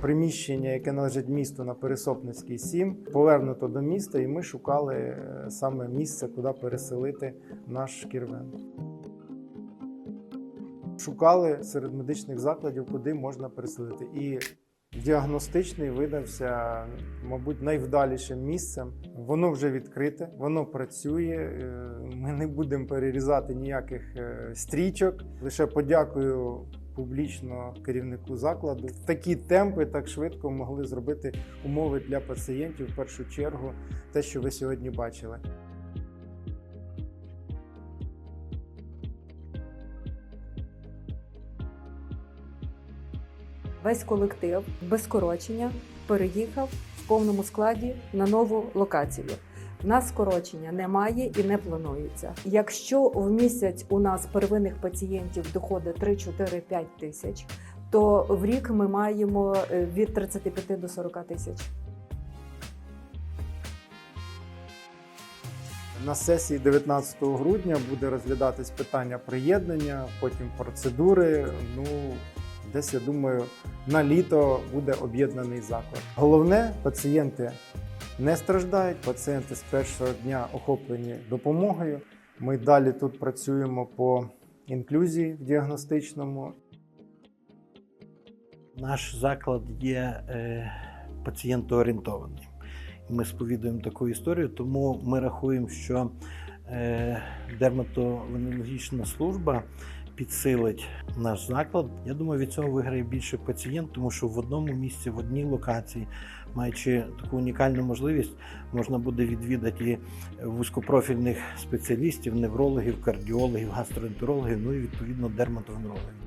приміщення, яке належить місту на Пересопницькій 7, повернуто до міста, і ми шукали е, саме місце, куди переселити наш кірвен. Шукали серед медичних закладів, куди можна переселити. І діагностичний видався, мабуть, найвдалішим місцем. Воно вже відкрите, воно працює. е, Ми не будемо перерізати ніяких е, стрічок. Лише подякую публічно керівнику закладу. Такі темпи так швидко могли зробити умови для пацієнтів. В першу чергу, те, що ви сьогодні бачили. Весь колектив без скорочення переїхав в повному складі на нову локацію. У нас скорочення немає і не планується. Якщо в місяць у нас первинних пацієнтів доходить 3, 4, 5 тисяч, то в рік ми маємо е, від 35 до 40 тисяч. На сесії 19 грудня буде розглядатись питання приєднання, потім процедури. Ну, десь я думаю, на літо буде об'єднаний заклад. Головне, пацієнти не страждають, пацієнти з першого дня охоплені допомогою. Ми далі тут працюємо по інклюзії в діагностичному. Наш заклад є е, пацієнтоорієнтований. Ми сповідуємо таку історію, тому ми рахуємо, що е, дерматовенерологічна служба підсилить наш заклад. Я думаю, від цього виграє більше пацієнт, тому що в одному місці, в одній локації, маючи таку унікальну можливість, можна буде відвідати вузькопрофільних спеціалістів, неврологів, кардіологів, гастроентерологів, ну і відповідно дерматовенерологів.